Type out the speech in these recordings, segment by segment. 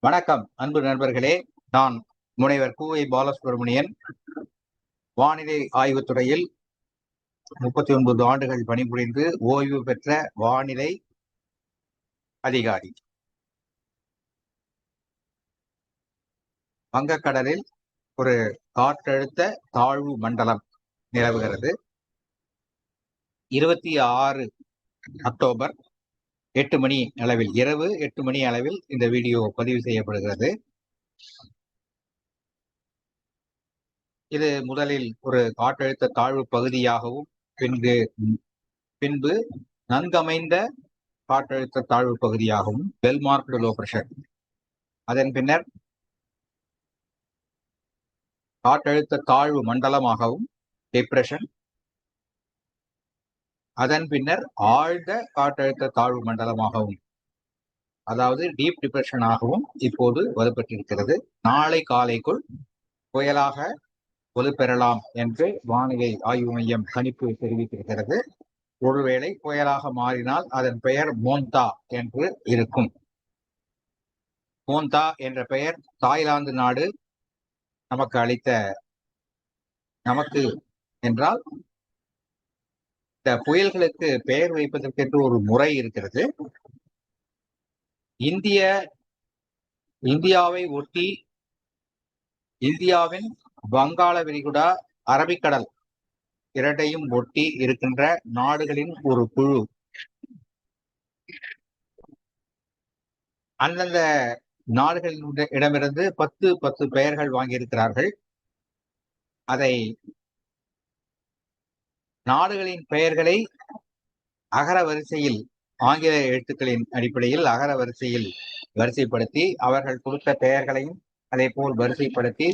வணக்கம் அன்பு நண்பர்களே. நான் முனைவர் கூவை பாலசுப்ரமணியன். வானிலை ஆய்வுத்துறையில் முப்பத்தி ஒன்பது ஆண்டுகள் பணிபுரிந்து ஓய்வு பெற்ற வானிலை அதிகாரி. வங்கக்கடலில் ஒரு காற்றழுத்த தாழ்வு மண்டலம் நிலவுகிறது. இருபத்தி ஆறு அக்டோபர் எட்டு மணி அளவில் இரவு எட்டு மணி அளவில் இந்த வீடியோ பதிவு செய்யப்படுகிறது. இது முதலில் ஒரு காற்றழுத்த தாழ்வு பகுதியாகவும் பின்பு பின்பு நன்கமைந்த காற்றழுத்த தாழ்வு பகுதியாகவும் வெல் லோ பிரஷர். அதன் பின்னர் காற்றழுத்த தாழ்வு மண்டலமாகவும் டிப்ரெஷன் அதன் பின்னர் ஆழ்ந்த காற்றழுத்த தாழ்வு மண்டலமாகவும் அதாவது டீப் டிப்ரெஷனாகவும் இப்போது வலுப்பெற்றிருக்கிறது. நாளை காலைக்குள் புயலாக வலுப்பெறலாம் என்று வானிலை ஆய்வு மையம் கணிப்பு தெரிவித்திருக்கிறது. ஒருவேளை புயலாக மாறினால் அதன் பெயர் மோந்தா என்று இருக்கும். மோந்தா என்ற பெயர் தாய்லாந்து நாடு நமக்கு அளித்த நமக்கு என்றால் இந்த புயல்களுக்கு பெயர் வைப்பதற்கென்று ஒரு முறை இருக்கிறது. இந்திய இந்தியாவை ஒட்டி இந்தியாவின் வங்காள விரிகுடா அரபிக்கடல் இரண்டையும் ஒட்டி இருக்கின்ற நாடுகளின் ஒரு குழு. அந்தந்த நாடுகளின் இடமிருந்து பத்து பத்து பெயர்கள் வாங்கியிருக்கிறார்கள். அதை நாடுகளின் பெயர்களை அகர வரிசையில் ஆங்கில எழுத்துக்களின் அடிப்படையில் அகர வரிசையில் வரிசைப்படுத்தி அவர்கள் கொடுத்த பெயர்களையும் அதே போல் வரிசைப்படுத்தி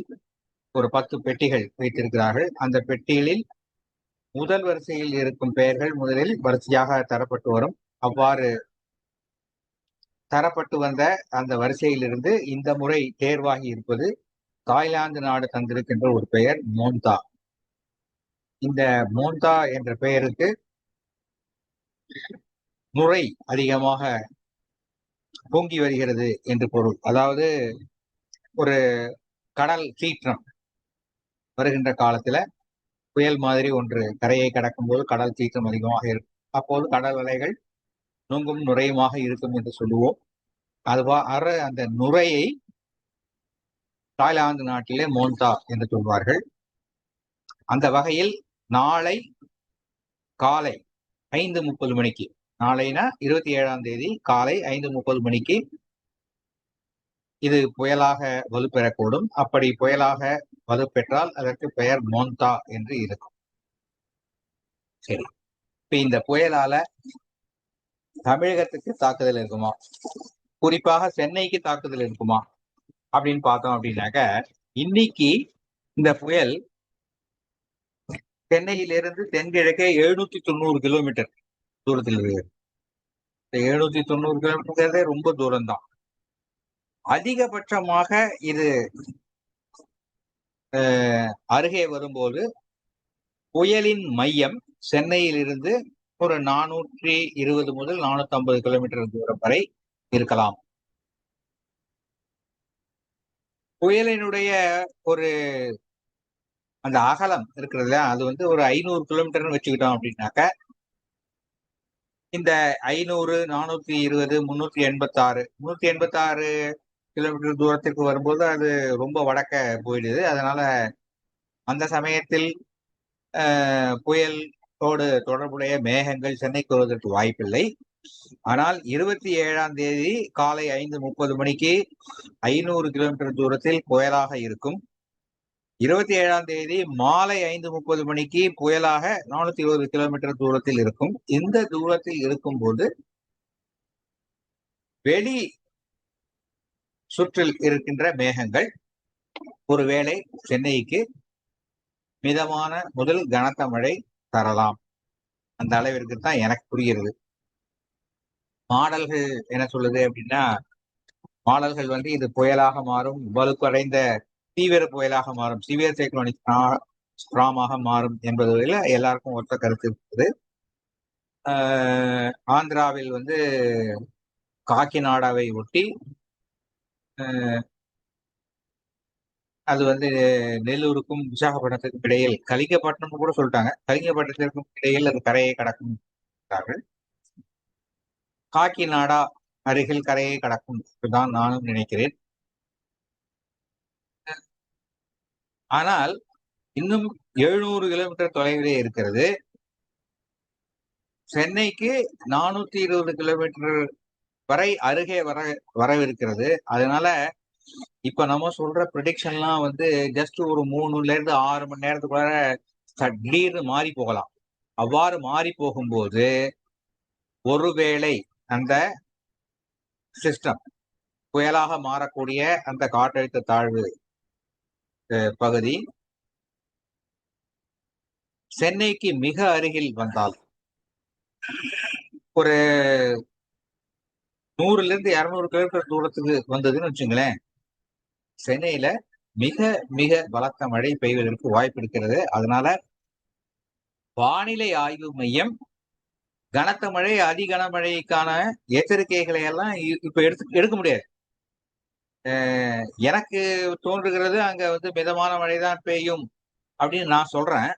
ஒரு பத்து பெட்டிகள் வைத்திருக்கிறார்கள். அந்த பெட்டிகளில் முதல் வரிசையில் இருக்கும் பெயர்கள் முதலில் வரிசையாக தரப்பட்டு வரும். அவ்வாறு தரப்பட்டு வந்த அந்த வரிசையிலிருந்து இந்த முறை தேர்வாகி இருப்பது தாய்லாந்து நாடு தந்திருக்கின்ற ஒரு பெயர் மோந்தா. இந்த மோந்தா என்ற பெயருக்கு நுரை அதிகமாக பொங்கி வருகிறது என்று பொருள். அதாவது ஒரு கடல் சீற்றம் வருகின்ற காலத்துல புயல் மாதிரி ஒன்று கரையை கடக்கும் போது கடல் சீற்றம் அதிகமாக இருக்கும். அப்போது கடல் அலைகள் நுங்கும் நுரையுமாக இருக்கும் என்று சொல்லுவோம். அதுவா அற அந்த நுரையை தாய்லாந்து நாட்டிலே மோன்தா என்று சொல்வார்கள். அந்த வகையில் நாளை காலை ஐந்து முப்பது மணிக்கு நாளைனா இருபத்தி ஏழாம் தேதி காலை ஐந்து முப்பது மணிக்கு இது புயலாக வலுப்பெறக்கூடும். அப்படி புயலாக வலுப்பெற்றால் அதற்கு பெயர் மோந்தா என்று இருக்கும். சரி. இப்ப இந்த புயலால தமிழகத்துக்கு தாக்குதல் இருக்குமா? குறிப்பாக சென்னைக்கு தாக்குதல் இருக்குமா அப்படின்னு பார்த்தோம் அப்படின்னாக்க இன்னைக்கு இந்த புயல் சென்னையிலிருந்து தென்கிழக்கே எழுநூத்தி தொண்ணூறு கிலோமீட்டர் தூரத்தில் இருக்கு எழுநூத்தி தொண்ணூறு கிலோமீட்டர் ரொம்ப தூரம் தான் அதிகபட்சமாக இது அருகே வரும்போது புயலின் மையம் சென்னையிலிருந்து ஒரு நானூற்றி இருபது முதல் நானூத்தி ஐம்பது கிலோமீட்டர் தூரம் வரை இருக்கலாம். புயலினுடைய ஒரு அந்த அகலம் இருக்கிறதுல அது வந்து ஒரு ஐநூறு கிலோமீட்டர்னு வச்சுக்கிட்டோம் அப்படின்னாக்க இந்த ஐநூறு நானூத்தி இருபது முன்னூத்தி எண்பத்தி ஆறு முன்னூத்தி எண்பத்தி ஆறு கிலோமீட்டர் தூரத்திற்கு வரும்போது அது ரொம்ப வடக்க போயிடுது. அதனால அந்த சமயத்தில் புயலோடு தொடர்புடைய மேகங்கள் சென்னைக்கு வருவதற்கு வாய்ப்பில்லை. ஆனால் இருபத்தி ஏழாம் தேதி காலை ஐந்து முப்பது மணிக்கு ஐநூறு கிலோமீட்டர் தூரத்தில் புயலாக இருக்கும். இருபத்தி ஏழாம் தேதி மாலை ஐந்து முப்பது மணிக்கு புயலாக நானூத்தி இருபது கிலோமீட்டர் தூரத்தில் இருக்கும். இந்த தூரத்தில் இருக்கும் போது வெளி சுற்றில் இருக்கின்ற மேகங்கள் ஒருவேளை சென்னைக்கு மிதமான முதல் கனத்த மழை தரலாம். அந்த அளவிற்கு தான் எனக்கு புரிகிறது. மாடல்கள் என்ன சொல்லுது அப்படின்னா மாடல்கள் வந்து இது புயலாக மாறும் வலுக்குறைந்த தீவிர புயலாக மாறும் சிவியர் சைக்ளோனிக் ஸ்ட்ராமாக மாறும் என்பதில் எல்லாருக்கும் ஒத்த கருத்து இருக்குது. ஆந்திராவில் வந்து காக்கிநாடாவை ஒட்டி அது வந்து நெல்லூருக்கும் விசாகப்பட்டினத்துக்கும் இடையில் கலிங்கப்பட்டினம் கூட சொல்லிட்டாங்க. கலிங்கப்பட்டினத்திற்கும் இடையில் அது கரையை கடக்கும் காக்கிநாடா அருகில் கரையை கடக்கும். தான் நானும் நினைக்கிறேன். ஆனால் இன்னும் எழுநூறு கிலோமீட்டர் தொலைவிலே இருக்கிறது. சென்னைக்கு நானூத்தி இருபது கிலோமீட்டர் வரை அருகே வர வரவிருக்கிறது. அதனால இப்ப நம்ம சொல்ற ப்ரிடிக்ஷன்லாம் வந்து ஜஸ்ட் ஒரு மூணுல இருந்து ஆறு மணி நேரத்துக்குள்ள திடீர்னு மாறி போகலாம். அவ்வாறு மாறி போகும்போது ஒருவேளை அந்த சிஸ்டம் புயலாக மாறக்கூடிய அந்த காற்றழுத்த தாழ்வு பகுதி சென்னைக்கு மிக அருகில் வந்தால் ஒரு நூறுல இருந்து இருநூறு கிலோமீட்டர் தூரத்துக்கு வந்ததுன்னு வச்சுங்களேன் சென்னையில மிக மிக பலத்த மழை பெய்வதற்கு வாய்ப்பு இருக்கிறது. அதனால வானிலை ஆய்வு மையம் கனத்த மழை அதி கனமழைக்கான எச்சரிக்கைகளை எல்லாம் இப்ப எடுத்து எடுக்க முடியாது. எனக்கு தோன்றுகிறது அங்க வந்து மிதமான மழை தான் பெய்யும் அப்படின்னு நான் சொல்றேன்.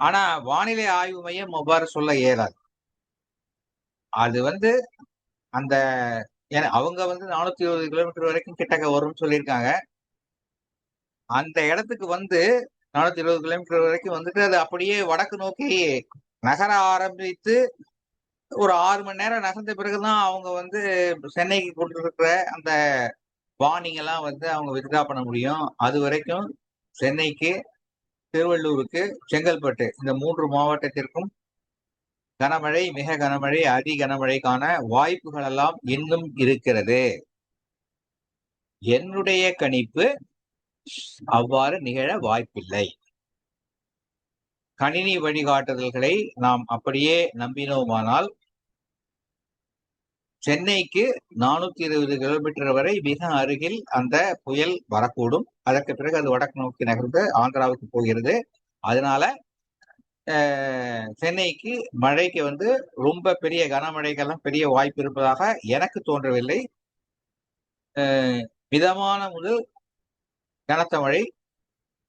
ஆனா வானிலை ஆய்வு மையம் அவ்வாறு சொல்ல இயலாது. அது வந்து அந்த அவங்க வந்து நானூத்தி இருபது கிலோமீட்டர் வரைக்கும் கிட்டக்க வரும்னு சொல்லியிருக்காங்க. அந்த இடத்துக்கு வந்து நானூத்தி இருபது கிலோமீட்டர் வரைக்கும் வந்துட்டு அது அப்படியே வடக்கு நோக்கி நகர ஆரம்பித்து ஒரு ஆறு மணி நேரம் நகர்ந்த பிறகுதான் அவங்க வந்து சென்னைக்கு கொண்டிருக்கிற அந்த வார்னிங் எல்லாம் வந்து அவங்க வித்ரா பண்ண முடியும். அது வரைக்கும் சென்னைக்கு திருவள்ளூருக்கு செங்கல்பட்டு இந்த மூன்று மாவட்டத்திற்கும் கனமழை மிக கனமழை அதி கனமழைக்கான வாய்ப்புகள் எல்லாம் இன்னும் இருக்கிறது. என்னுடைய கணிப்பு அவ்வாறு நிகழ வாய்ப்பில்லை. கணினி வழிகாட்டுதல்களை நாம் அப்படியே நம்பினோமானால் சென்னைக்கு நானூத்தி இருபது கிலோமீட்டர் வரை மிக அருகில் அந்த புயல் வரக்கூடும். அதற்கு பிறகு அது வடக்கு நோக்கி நகர்ந்து ஆந்திராவுக்கு போகிறது. அதனால சென்னைக்கு மழைக்கு வந்து ரொம்ப பெரிய கனமழைக்கெல்லாம் பெரிய வாய்ப்பு இருப்பதாக எனக்கு தோன்றவில்லை. மிதமான முதல் கனத்த மழை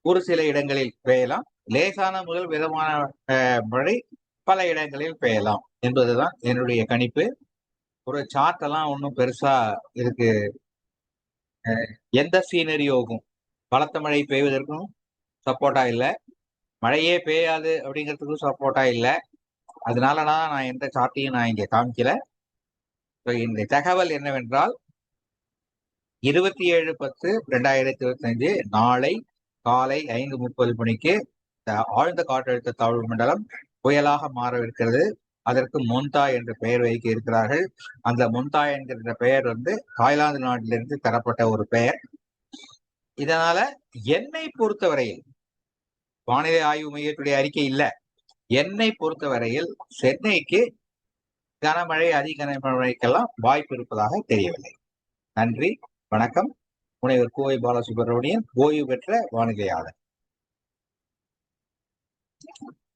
ஒரு சில இடங்களில் பெய்யலாம். லேசான முதல் விதமான மழை பல இடங்களில் பெய்யலாம் என்பதுதான் என்னுடைய கணிப்பு. ஒரு சார்ட் எல்லாம் ஒன்றும் பெருசா இருக்கு. எந்த சீனரியோகும் பலத்த மழை பெய்வதற்கும் சப்போர்ட்டா இல்லை. மழையே பெய்யாது அப்படிங்கிறதுக்கும் சப்போர்ட்டா இல்லை. அதனாலனா நான் எந்த சார்ட்டையும் நான் இங்கே காமிக்கல. இந்த தகவல் என்னவென்றால் இருபத்தி ஏழு பத்து ரெண்டாயிரத்தி இருபத்தி அஞ்சு நாளை காலை ஐந்து முப்பது மணிக்கு ஆழ்ந்த காற்றழுத்த தாழ்வு மண்டலம் புயலாக மாறவிருக்கிறது. அதற்கு மொந்தா என்ற பெயர் வைக்க இருக்கிறார்கள் அந்த மொந்தா என்கிற பெயர் வந்து தாய்லாந்து நாட்டிலிருந்து தரப்பட்ட ஒரு பெயர். இதனால என்னை பொறுத்தவரையில் வானிலை ஆய்வு மையத்துடைய அறிக்கை இல்ல. என்னை பொறுத்தவரையில் சென்னைக்கு கனமழை அதிக கனமழைக்கெல்லாம் வாய்ப்பு இருப்பதாக தெரியவில்லை. நன்றி வணக்கம். முனைவர் கோவை பாலசுப்ரமணியன் ஓய்வு பெற்ற வானிலையாளர். Yeah.